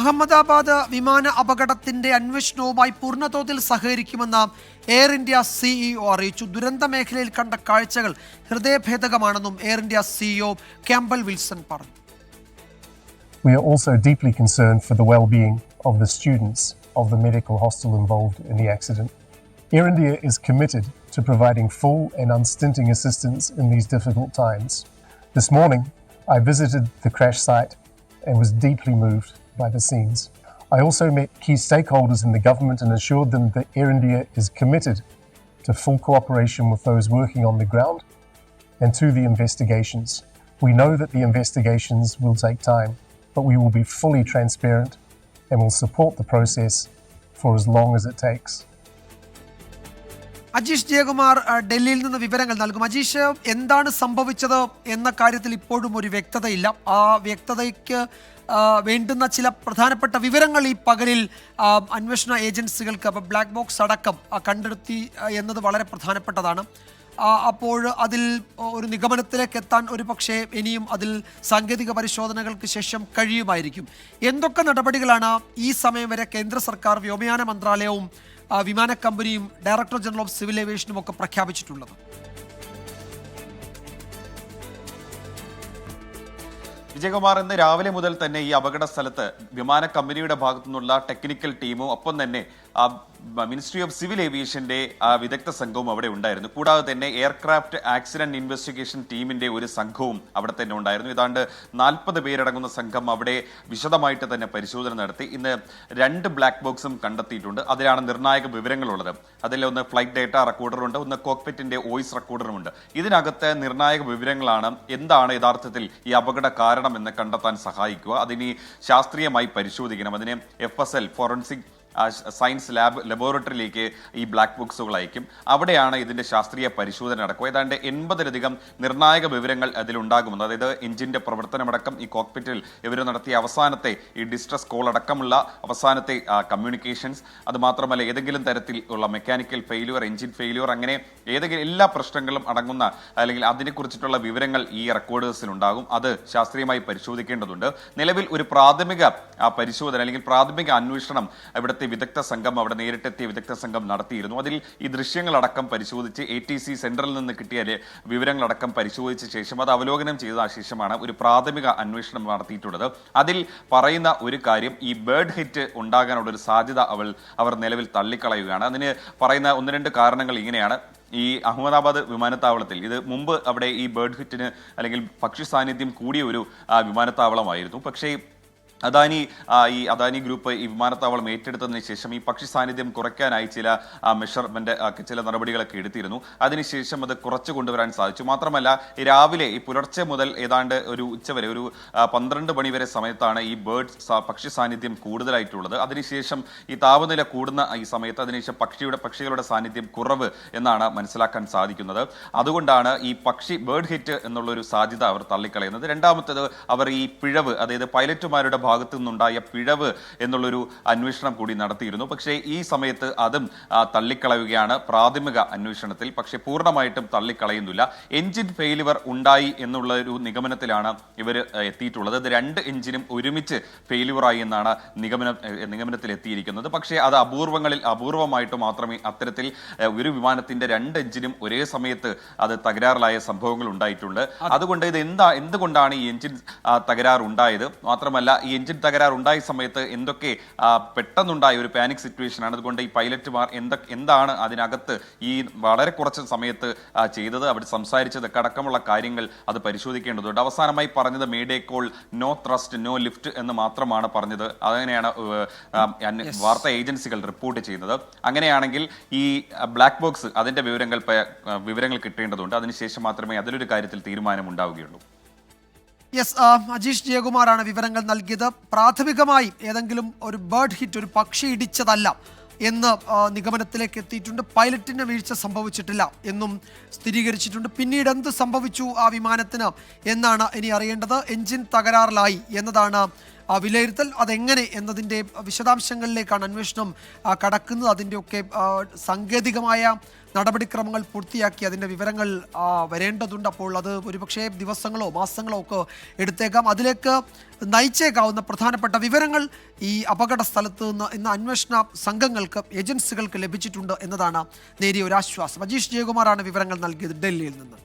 അഹമ്മദാബാദ് വിമാന അപകടത്തിന്റെ അന്വേഷണവുമായി പൂർണതോതിൽ സഹകരിക്കുമെന്ന് എയർ ഇന്ത്യ സിഇഒ അറിയിച്ചു ദുരന്ത മേഖലയിൽ കണ്ട കാഴ്ചകൾ ഹൃദയഭേദകമാണെന്നും Air India CEO Campbell Wilson പറഞ്ഞു We are also deeply concerned for the well-being of the students of the medical hostel involved in the accident. Air India is committed to providing full and unstinting assistance in these difficult times. This morning, I visited the crash site and was deeply moved by the scenes. I also met key stakeholders in the government and assured them that Air India is committed to full cooperation with those working on the ground and to the investigations. We know that the investigations will take time, but we will be fully transparent and will support the process for as long as it takes. Ajeesh Jayakumar ഡൽഹിയിൽ നിന്ന് വിവരങ്ങൾ നൽകും അജീഷ് എന്താണ് സംഭവിച്ചത് എന്ന കാര്യത്തിൽ ഇപ്പോഴും ഒരു വ്യക്തതയില്ല ആ വ്യക്തതയ്ക്ക് വേണ്ടുന്ന ചില പ്രധാനപ്പെട്ട വിവരങ്ങൾ ഈ പകലിൽ അന്വേഷണ ഏജൻസികൾക്ക് അപ്പോൾ ബ്ലാക്ക് ബോക്സ് അടക്കം കണ്ടെടുത്തി എന്നത് വളരെ പ്രധാനപ്പെട്ടതാണ്. അപ്പോൾ അതിൽ ഒരു നിഗമനത്തിലേക്ക് എത്താൻ ഒരു പക്ഷേ ഇനിയും അതിൽ സാങ്കേതിക പരിശോധനകൾക്ക് ശേഷം കഴിയുമായിരിക്കും. എന്തൊക്കെ നടപടികളാണ് ഈ സമയം വരെ കേന്ദ്ര സർക്കാർ വ്യോമയാന മന്ത്രാലയവും വിമാന കമ്പനിയും ഡയറക്ടർ ജനറൽ ഓഫ് സിവിൽ ഏവിയേഷനും ഒക്കെ പ്രഖ്യാപിച്ചിട്ടുള്ളത്? വിജയകുമാർ ഇന്ന് രാവിലെ മുതൽ തന്നെ ഈ അപകട സ്ഥലത്ത് വിമാന കമ്പനിയുടെ ഭാഗത്തു നിന്നുള്ള ടെക്നിക്കൽ ടീമും ഒപ്പം തന്നെ മിനിസ്ട്രി ഓഫ് സിവിൽ ഏവിയേഷന്റെ വിദഗ്ധ സംഘവും അവിടെ ഉണ്ടായിരുന്നു. കൂടാതെ തന്നെ എയർക്രാഫ്റ്റ് ആക്സിഡന്റ് ഇൻവെസ്റ്റിഗേഷൻ ടീമിന്റെ ഒരു സംഘവും അവിടെ തന്നെ ഉണ്ടായിരുന്നു. ഏതാണ്ട് നാൽപ്പത് പേരടങ്ങുന്ന സംഘം അവിടെ വിശദമായിട്ട് തന്നെ പരിശോധന നടത്തി. ഇന്ന് രണ്ട് ബ്ലാക്ക് ബോക്സും കണ്ടെത്തിയിട്ടുണ്ട്. അതിലാണ് നിർണായക വിവരങ്ങളുള്ളത്. ഒന്ന് ഫ്ലൈറ്റ് ഡേറ്റ റെക്കോർഡറുണ്ട് ഒന്ന് കോക്പിറ്റിന്റെ വോയിസ് റെക്കോർഡറുമുണ്ട് ഇതിനകത്ത് നിർണായക വിവരങ്ങളാണ് എന്താണ് യഥാർത്ഥത്തിൽ ഈ അപകട കാരണം എന്ന് കണ്ടെത്താൻ സഹായിക്കുക. അതിനി ശാസ്ത്രീയമായി പരിശോധിക്കണം. അതിനെ F S L forensic science lab ലബോറട്ടറിയിലേക്ക് ഈ ബ്ലാക്ക് ബോക്സുകൾ അയക്കും. അവിടെയാണ് ഇതിന്റെ ശാസ്ത്രീയ പരിശോധന നടക്കുക. ഏതാണ്ട് എൺപതിലധികം നിർണായക വിവരങ്ങൾ അതിലുണ്ടാകുമെന്ന് അതായത് എഞ്ചിന്റെ പ്രവർത്തനമടക്കം ഈ കോക്പിറ്റിൽ ഇവർ നടത്തിയ അവസാനത്തെ ഈ ഡിസ്ട്രസ് കോൾ അടക്കമുള്ള അവസാനത്തെ കമ്മ്യൂണിക്കേഷൻസ്. അതുമാത്രമല്ല ഏതെങ്കിലും തരത്തിൽ ഉള്ള മെക്കാനിക്കൽ ഫെയിലുവർ എഞ്ചിൻ ഫെയിലുവർ അങ്ങനെ ഏതെങ്കിലും എല്ലാ പ്രശ്നങ്ങളും അടങ്ങുന്ന അല്ലെങ്കിൽ അതിനെക്കുറിച്ചിട്ടുള്ള വിവരങ്ങൾ ഈ റെക്കോർഡേഴ്സിൽ ഉണ്ടാകും അത് ശാസ്ത്രീയമായി പരിശോധിക്കേണ്ടതുണ്ട്. നിലവിൽ ഒരു പ്രാഥമിക പരിശോധന അല്ലെങ്കിൽ പ്രാഥമിക അന്വേഷണം ഇവിടുത്തെ വിദഗ്ധ സംഘം അവിടെ നേരിട്ടെത്തിയ വിദഗ്ധ സംഘം നടത്തിയിരുന്നു. അതിൽ ഈ ദൃശ്യങ്ങളടക്കം പരിശോധിച്ച് എ ടി സി സെൻട്രലിൽ നിന്ന് കിട്ടിയ വിവരങ്ങളടക്കം പരിശോധിച്ച ശേഷം അത് അവലോകനം ചെയ്ത ശേഷമാണ് ഒരു പ്രാഥമിക അന്വേഷണം നടത്തിയിട്ടുള്ളത്. അതിൽ പറയുന്ന ഒരു കാര്യം ഈ ബേർഡ് ഹിറ്റ് ഉണ്ടാകാനുള്ള ഒരു സാധ്യത അവൾ അവർ നിലവിൽ തള്ളിക്കളയുകയാണ്. അതിന് പറയുന്ന ഒന്ന് രണ്ട് കാരണങ്ങൾ ഇങ്ങനെയാണ്. ഈ അഹമ്മദാബാദ് വിമാനത്താവളത്തിൽ ഇത് മുമ്പ് അവിടെ ഈ ബേർഡ് ഹിറ്റിന് അല്ലെങ്കിൽ പക്ഷി സാന്നിധ്യം കൂടിയ ഒരു വിമാനത്താവളമായിരുന്നു. പക്ഷേ അദാനി ഈ അദാനി ഗ്രൂപ്പ് ഈ വിമാനത്താവളം ഏറ്റെടുത്തതിന് ശേഷം ഈ പക്ഷി സാന്നിധ്യം കുറയ്ക്കാനായി ചില മെഷർമെന്റ് ചില നടപടികളൊക്കെ എടുത്തിരുന്നു. അതിനുശേഷം അത് കുറച്ച് കൊണ്ടുവരാൻ സാധിച്ചു. മാത്രമല്ല രാവിലെ ഈ പുലർച്ചെ മുതൽ ഏതാണ്ട് ഒരു ഉച്ചവരെ ഒരു പന്ത്രണ്ട് മണി വരെ സമയത്താണ് ഈ ബേർഡ് പക്ഷി സാന്നിധ്യം കൂടുതലായിട്ടുള്ളത്. അതിനുശേഷം ഈ താപനില കൂടുന്ന ഈ സമയത്ത് അതിനുശേഷം പക്ഷിയുടെ പക്ഷികളുടെ സാന്നിധ്യം കുറവ് എന്നാണ് മനസ്സിലാക്കാൻ സാധിക്കുന്നത്. അതുകൊണ്ടാണ് ഈ പക്ഷി ബേർഡ് ഹിറ്റ് എന്നുള്ളൊരു സാധ്യത അവർ തള്ളിക്കളയുന്നത്. രണ്ടാമത്തേത് അവർ ഈ പിഴവ് അതായത് പൈലറ്റുമാരുടെ ഭാഗത്തു നിന്നുണ്ടായ പിഴവ് എന്നുള്ളൊരു അന്വേഷണം കൂടി നടത്തിയിരുന്നു. പക്ഷേ ഈ സമയത്ത് അതും തള്ളിക്കളയുകയാണ് പ്രാഥമിക അന്വേഷണത്തിൽ. പക്ഷേ പൂർണമായിട്ടും തള്ളിക്കളയുന്നില്ല. എഞ്ചിൻ ഫെയിലുവർ ഉണ്ടായി എന്നുള്ള ഒരു നിഗമനത്തിലാണ് ഇവർ എത്തിയിട്ടുള്ളത്. രണ്ട് എഞ്ചിനും ഒരുമിച്ച് ഫെയിലുവറായി എന്നാണ് നിഗമനം നിഗമനത്തിൽ എത്തിയിരിക്കുന്നത് പക്ഷേ അത് അപൂർവങ്ങളിൽ അപൂർവമായിട്ട് മാത്രമേ അത്തരത്തിൽ ഒരു വിമാനത്തിന്റെ രണ്ട് എഞ്ചിനും ഒരേ സമയത്ത് അത് തകരാറിലായ സംഭവങ്ങൾ ഉണ്ടായിട്ടുണ്ട്. അതുകൊണ്ട് ഇത് എന്താ എന്തുകൊണ്ടാണ് ഈ എഞ്ചിൻ തകരാറുണ്ടായത്? മാത്രമല്ല ഈ എഞ്ചിൻ തകരാർ ഉണ്ടായ സമയത്ത് എന്തൊക്കെ പെട്ടെന്നുണ്ടായ ഒരു പാനിക് സിറ്റുവേഷൻ ആണ്. അതുകൊണ്ട് ഈ പൈലറ്റുമാർ എന്തൊക്കെ എന്താണ് അതിനകത്ത് ഈ വളരെ കുറച്ച് സമയത്ത് ചെയ്തത്? അവർ സംസാരിച്ചതൊക്കെ അടക്കമുള്ള കാര്യങ്ങൾ അത് പരിശോധിക്കേണ്ടതുണ്ട്. അവസാനമായി പറഞ്ഞത് mayday call no thrust no lift എന്ന് മാത്രമാണ് പറഞ്ഞത്. അങ്ങനെയാണ് ഏഹ്, വാർത്താ ഏജൻസികൾ റിപ്പോർട്ട് ചെയ്യുന്നത്. അങ്ങനെയാണെങ്കിൽ ഈ ബ്ലാക്ക് ബോക്സ് അതിന്റെ വിവരങ്ങൾ വിവരങ്ങൾ കിട്ടേണ്ടതുണ്ട്. അതിനുശേഷം മാത്രമേ അതിലൊരു കാര്യത്തിൽ തീരുമാനം ഉണ്ടാവുകയുള്ളൂ. യെസ് ആ, അജീഷ് ജയകുമാറാണ് വിവരങ്ങൾ നൽകിയത്. പ്രാഥമികമായി ഏതെങ്കിലും ഒരു ബേർഡ് ഹിറ്റ് ഒരു പക്ഷി ഇടിച്ചതല്ല എന്ന് നിഗമനത്തിലേക്ക് എത്തിയിട്ടുണ്ട്. പൈലറ്റിന് വീഴ്ച സംഭവിച്ചിട്ടില്ല എന്നും സ്ഥിരീകരിച്ചിട്ടുണ്ട്. പിന്നീട് എന്ത് സംഭവിച്ചു ആ വിമാനത്തിന് എന്നാണ് ഇനി അറിയേണ്ടത്. എഞ്ചിൻ തകരാറിലായി എന്നതാണ് വിലയിരുത്തൽ അതെങ്ങനെ എന്നതിന്റെ വിശദാംശങ്ങളിലേക്കാണ് അന്വേഷണം കടക്കുന്നത്. അതിന്റെയൊക്കെ സാങ്കേതികമായ നടപടിക്രമങ്ങൾ പൂർത്തിയാക്കി അതിന്റെ വിവരങ്ങൾ വരേണ്ടതുണ്ട്. അപ്പോൾ അത് ഒരുപക്ഷേ ദിവസങ്ങളോ മാസങ്ങളോ ഒക്കെ എടുത്തേക്കാം. അതിലേക്ക് നയിച്ചേക്കാവുന്ന പ്രധാനപ്പെട്ട വിവരങ്ങൾ ഈ അപകട സ്ഥലത്ത് നിന്ന് ഇന്ന് അന്വേഷണ സംഘങ്ങൾക്ക് ഏജൻസികൾക്ക് ലഭിച്ചിട്ടുണ്ട് എന്നതാണ് നേരിയ ഒരു ആശ്വാസം. അജീഷ് ജയകുമാറാണ് വിവരങ്ങൾ നൽകിയത് ഡൽഹിയിൽ നിന്ന്.